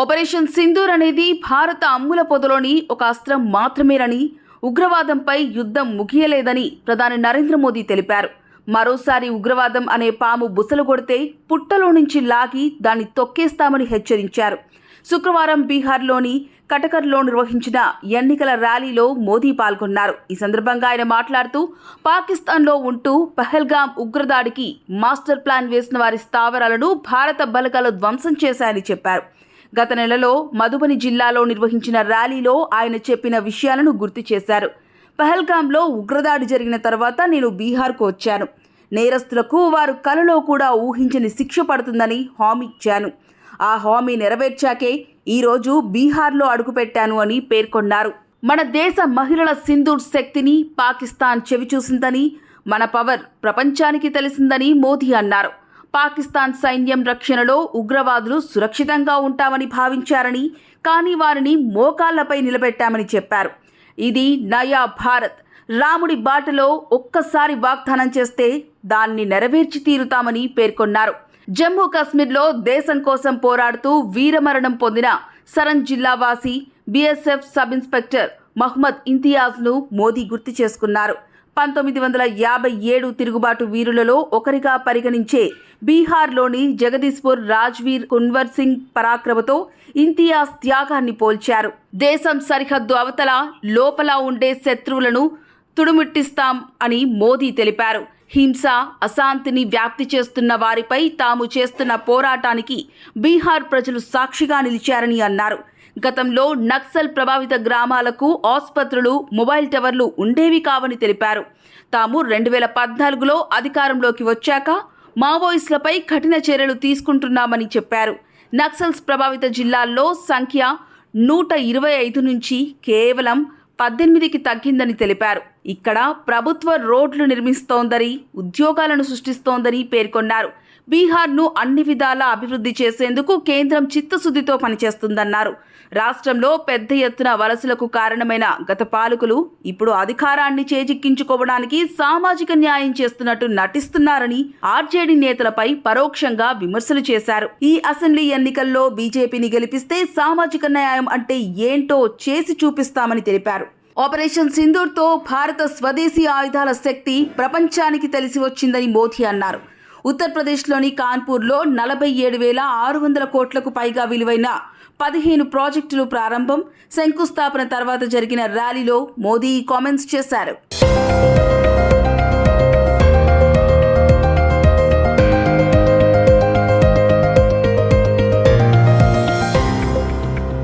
Operation Sindoor అనేది భారత అమ్ముల పొదలోని ఒక అస్త్రం మాత్రమేనని ఉగ్రవాదంపై యుద్ధం ముగియలేదని ప్రధాని నరేంద్ర మోదీ తెలిపారు. మరోసారి ఉగ్రవాదం అనే పాము బుసలు కొడితే పుట్టలో నుంచి లాగి దాన్ని తొక్కేస్తామని హెచ్చరించారు. శుక్రవారం బీహార్లోని కటకర్లో నిర్వహించిన ఎన్నికల ర్యాలీలో మోదీ పాల్గొన్నారు. ఈ సందర్భంగా ఆయన మాట్లాడుతూ పాకిస్తాన్లో ఉంటూ పహల్గాం ఉగ్రదాడికి మాస్టర్ ప్లాన్ వేసిన వారి స్థావరాలను భారత బలగాలు ధ్వంసం చేశాయని చెప్పారు. గత నెలలో మధుబని జిల్లాలో నిర్వహించిన ర్యాలీలో ఆయన చెప్పిన విషయాలను గుర్తు చేశారు. పహల్గాంలో ఉగ్రదాడి జరిగిన తర్వాత నేను బీహార్కు వచ్చాను. నేరస్తులకు వారు కలలో కూడా ఊహించని శిక్ష పడుతుందని హామీ ఇచ్చాను. ఆ హామీ నెరవేర్చాకే ఈరోజు బీహార్లో అడుగుపెట్టాను అని పేర్కొన్నారు. మన దేశ మహిళల సింధూర్ శక్తిని పాకిస్తాన్ చెవిచూసిందని మన పవర్ ప్రపంచానికి తెలిసిందని మోదీ అన్నారు. పాకిస్తాన్ సైన్యం రక్షణలో ఉగ్రవాదులు సురక్షితంగా ఉంటామని భావించారని కానీ వారిని మోకాళ్ళపై నిలబెట్టామని చెప్పారు. ఇది నయా భారత్. రాముడి బాటలో ఒక్కసారి వాగ్దానం చేస్తే దాన్ని నెరవేర్చి తీరుతామని పేర్కొన్నారు. జమ్మూ కాశ్మీర్లో దేశం కోసం పోరాడుతూ వీరమరణం పొందిన సరన్ జిల్లావాసి బీఎస్ఎఫ్ సబ్ ఇన్స్పెక్టర్ మహ్మద్ ఇంతియాజ్ను మోదీ గుర్తు చేసుకున్నారు. పంతొమ్మిది వందల యాభై ఏడు తిరుగుబాటు వీరులలో ఒకరిగా పరిగణించే బీహార్లోని జగదీశ్పూర్ రాజ్వీర్ కున్వర్ సింగ్ పరాక్రమతో ఇంతియాజ్ త్యాగాన్ని పోల్చారు. దేశం సరిహద్దు అవతల లోపల ఉండే శత్రువులను తుడుముట్టిస్తాం అని మోదీ తెలిపారు. హింస అశాంతిని వ్యాప్తి చేస్తున్న వారిపై తాము చేస్తున్న పోరాటానికి బీహార్ ప్రజలు సాక్షిగా నిలిచారని అన్నారు. గతంలో నక్సల్ ప్రభావిత గ్రామాలకు ఆసుపత్రులు మొబైల్ టవర్లు ఉండేవి కావని తెలిపారు. తాము రెండు వేల పద్నాలుగులో అధికారంలోకి వచ్చాక మావోయిస్టులపై కఠిన చర్యలు తీసుకుంటున్నామని చెప్పారు. నక్సల్స్ ప్రభావిత జిల్లాల్లో సంఖ్య నూట ఇరవై ఐదు నుంచి కేవలం పద్దెనిమిదికి తగ్గిందని తెలిపారు. ఇక్కడ ప్రభుత్వ రోడ్లు నిర్మిస్తోందని ఉద్యోగాలను సృష్టిస్తోందని పేర్కొన్నారు. బీహార్ను అన్ని విధాలా అభివృద్ధి చేసేందుకు కేంద్రం చిత్తశుద్ధితో పనిచేస్తుందన్నారు. రాష్ట్రంలో పెద్ద ఎత్తున వలసలకు కారణమైన గత పాలకులు ఇప్పుడు అధికారాన్ని చేజిక్కించుకోవడానికి సామాజిక న్యాయం చేస్తున్నట్టు నటిస్తున్నారని ఆర్జేడీ నేతలపై పరోక్షంగా విమర్శలు చేశారు. ఈ అసెంబ్లీ ఎన్నికల్లో బీజేపీని గెలిపిస్తే సామాజిక న్యాయం అంటే ఏంటో చేసి చూపిస్తామని తెలిపారు. ఆపరేషన్ సింధూర్తో భారత స్వదేశీ ఆయుధాల శక్తి ప్రపంచానికి తెలిసి వచ్చిందని మోదీ అన్నారు. ఉత్తరప్రదేశ్లోని కాన్పూర్లో నలభై ఏడు వేల ఆరు వందల కోట్లకు పైగా విలువైన పదిహేను ప్రాజెక్టులు ప్రారంభం శంకుస్థాపన తర్వాత జరిగిన ర్యాలీలో మోదీ కామెంట్స్ చేశారు.